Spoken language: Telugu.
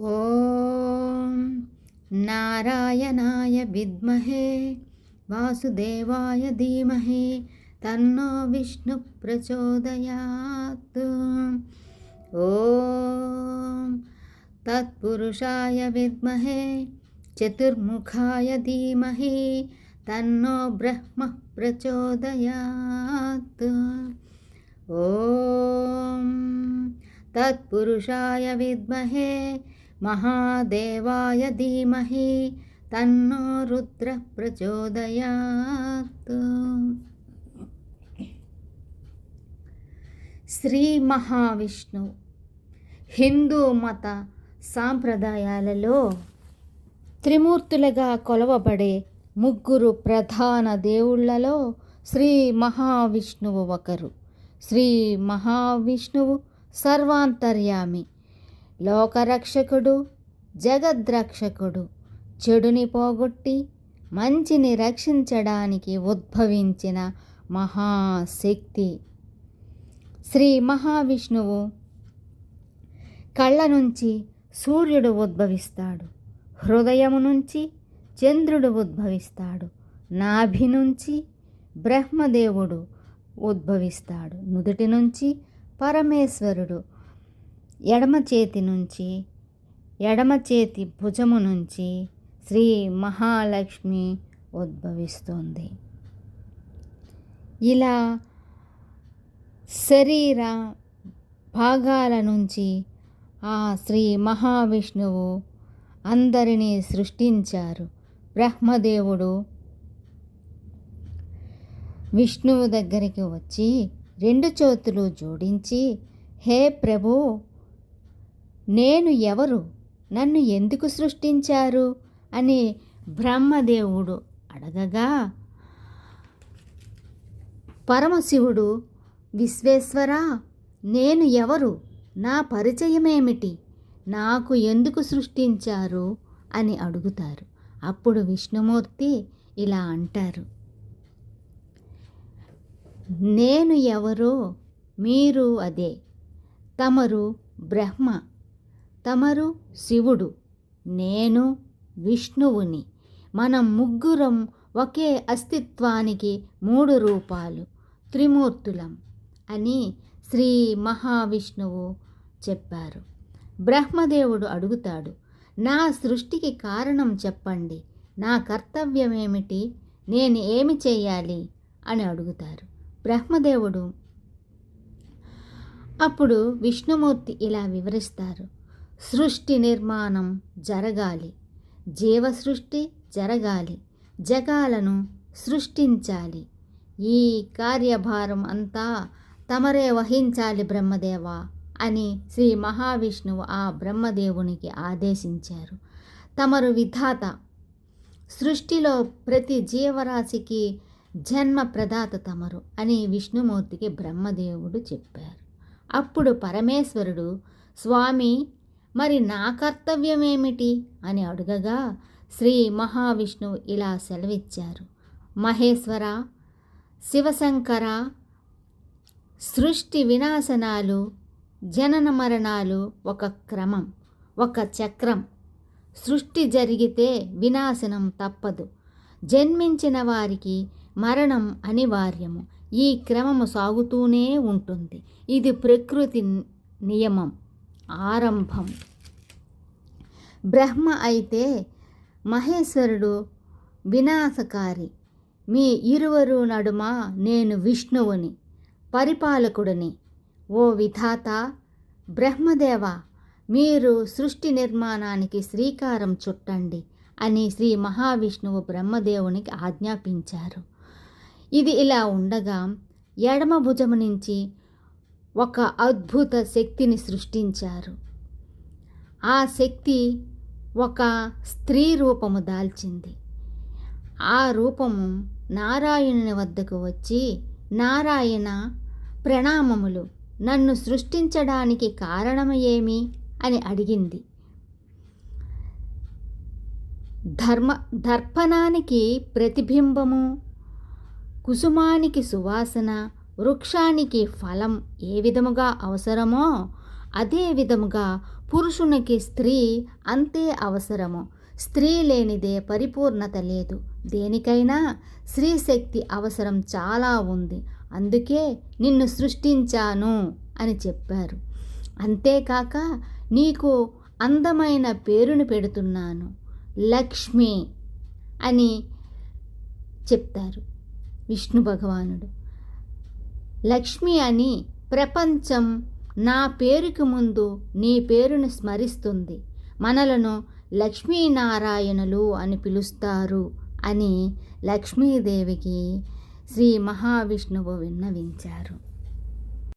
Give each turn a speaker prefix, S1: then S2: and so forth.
S1: ఓం నారాయణాయ విద్మహే వాసుదేవాయ ధీమహి తన్నో విష్ణు ప్రచోదయాత్. ఓం తత్పురుషాయ విద్మహే చతుర్ముఖాయ ధీమహి తన్నో బ్రహ్మ ప్రచోదయాత్. ఓం తత్పురుషాయ విద్మహే महादेवाय धीमहि तन्नो रुद्रः प्रचोदयात् శ్రీ మహావిష్ణువు హిందూ మత సాంప్రదాయాలలో త్రిమూర్తులుగా కొలవబడే ముగ్గురు ప్రధాన దేవుళ్ళలో శ్రీ మహావిష్ణువు ఒకరు శ్రీ మహావిష్ణువు సర్వాంతర్యామి లోకరక్షకుడు జగద్రక్షకుడు చెడుని పోగొట్టి మంచిని రక్షించడానికి ఉద్భవించిన మహాశక్తి. శ్రీ మహావిష్ణువు కళ్ళ నుంచి సూర్యుడు ఉద్భవిస్తాడు. హృదయము నుంచి చంద్రుడు ఉద్భవిస్తాడు. నాభి నుంచి బ్రహ్మదేవుడు ఉద్భవిస్తాడు. నుదుటి నుంచి పరమేశ్వరుడు ఎడమ చేతి నుంచి ఎడమ చేతి భుజము నుంచి శ్రీ మహాలక్ష్మి ఉద్భవిస్తుంది. ఇలా శరీర భాగాల నుంచి ఆ శ్రీ మహావిష్ణువు అందరినీ సృష్టించారు. బ్రహ్మదేవుడు విష్ణువు దగ్గరికి వచ్చి రెండు చేతులు జోడించి హే ప్రభు నేను ఎవరు? నన్ను ఎందుకు సృష్టించారు? అని బ్రహ్మదేవుడు అడగగా పరమశివుడు విశ్వేశ్వర నేను ఎవరు? నా పరిచయమేమిటి? నాకు ఎందుకు సృష్టించారు? అని అడుగుతారు. అప్పుడు విష్ణుమూర్తి ఇలా అంటారు. నేను ఎవరో? మీరు అదే. తమరు బ్రహ్మ. తమరు శివుడు నేను విష్ణువుని. మనం ముగ్గురం ఒకే అస్తిత్వానికి మూడు రూపాలు త్రిమూర్తులం అని శ్రీ మహావిష్ణువు చెప్పారు. బ్రహ్మదేవుడు అడుగుతాడు నా సృష్టికి కారణం చెప్పండి నా కర్తవ్యం ఏమిటి నేను ఏమి చేయాలి అని అడుగుతారు. బ్రహ్మదేవుడు అప్పుడు విష్ణుమూర్తి ఇలా వివరిస్తారు. సృష్టి నిర్మాణం జరగాలి. జీవ సృష్టి జరగాలి. జగాలను సృష్టించాలి. ఈ కార్యభారం అంతా తమరే వహించాలి బ్రహ్మదేవ అని శ్రీ మహావిష్ణువు ఆ బ్రహ్మదేవునికి ఆదేశించారు. తమరు విధాత సృష్టిలో ప్రతి జీవరాశికి జన్మ ప్రదాత తమరు అని విష్ణుమూర్తికి బ్రహ్మదేవుడు చెప్పారు. అప్పుడు పరమేశ్వరుడు స్వామి మరి నా కర్తవ్యం ఏమిటి అని అడుగగా శ్రీ మహావిష్ణువు ఇలా సెలవిచ్చారు. మహేశ్వర శివశంకర సృష్టి వినాశనాలు జనన మరణాలు ఒక క్రమం ఒక చక్రం. సృష్టి జరిగితే వినాశనం తప్పదు. జన్మించిన వారికి మరణం అనివార్యము. ఈ క్రమము సాగుతూనే ఉంటుంది. ఇది ప్రకృతి నియమం. ఆరంభం. బ్రహ్మ అయితే మహేశ్వరుడు వినాశకారి. మీ ఇరువరు నడుమ నేను విష్ణువుని పరిపాలకుడిని. ఓ విధాత బ్రహ్మదేవ మీరు సృష్టి నిర్మాణానికి శ్రీకారం చుట్టండి అని శ్రీ మహావిష్ణువు బ్రహ్మదేవునికి ఆజ్ఞాపించారు. ఇది ఇలా ఉండగా ఎడమ భుజము నుంచి ఒక అద్భుత శక్తిని సృష్టించారు. ఆ శక్తి ఒక స్త్రీ రూపము దాల్చింది. ఆ రూపము నారాయణుని వద్దకు వచ్చి నారాయణ ప్రణామములు. నన్ను సృష్టించడానికి కారణం ఏమి అని అడిగింది. ధర్మ దర్పణానికి ప్రతిబింబము కుసుమానికి సువాసన వృక్షానికి ఫలం ఏ విధముగా అవసరమో అదే విధముగా పురుషునికి స్త్రీ అంతే అవసరము. స్త్రీ లేనిదే పరిపూర్ణత లేదు. దేనికైనా స్త్రీ శక్తి అవసరం చాలా ఉంది. అందుకే నిన్ను సృష్టించాను అని చెప్పారు. అంతేకాక నీకు అందమైన పేరును పెడుతున్నాను. లక్ష్మి అని చెప్తారు విష్ణు భగవానుడు. లక్ష్మి అని ప్రపంచం నా పేరుకు ముందు నీ పేరును స్మరిస్తుంది. మనలను లక్ష్మీనారాయణులు అని పిలుస్తారు అని లక్ష్మీదేవికి శ్రీ మహావిష్ణువు విన్నవించారు.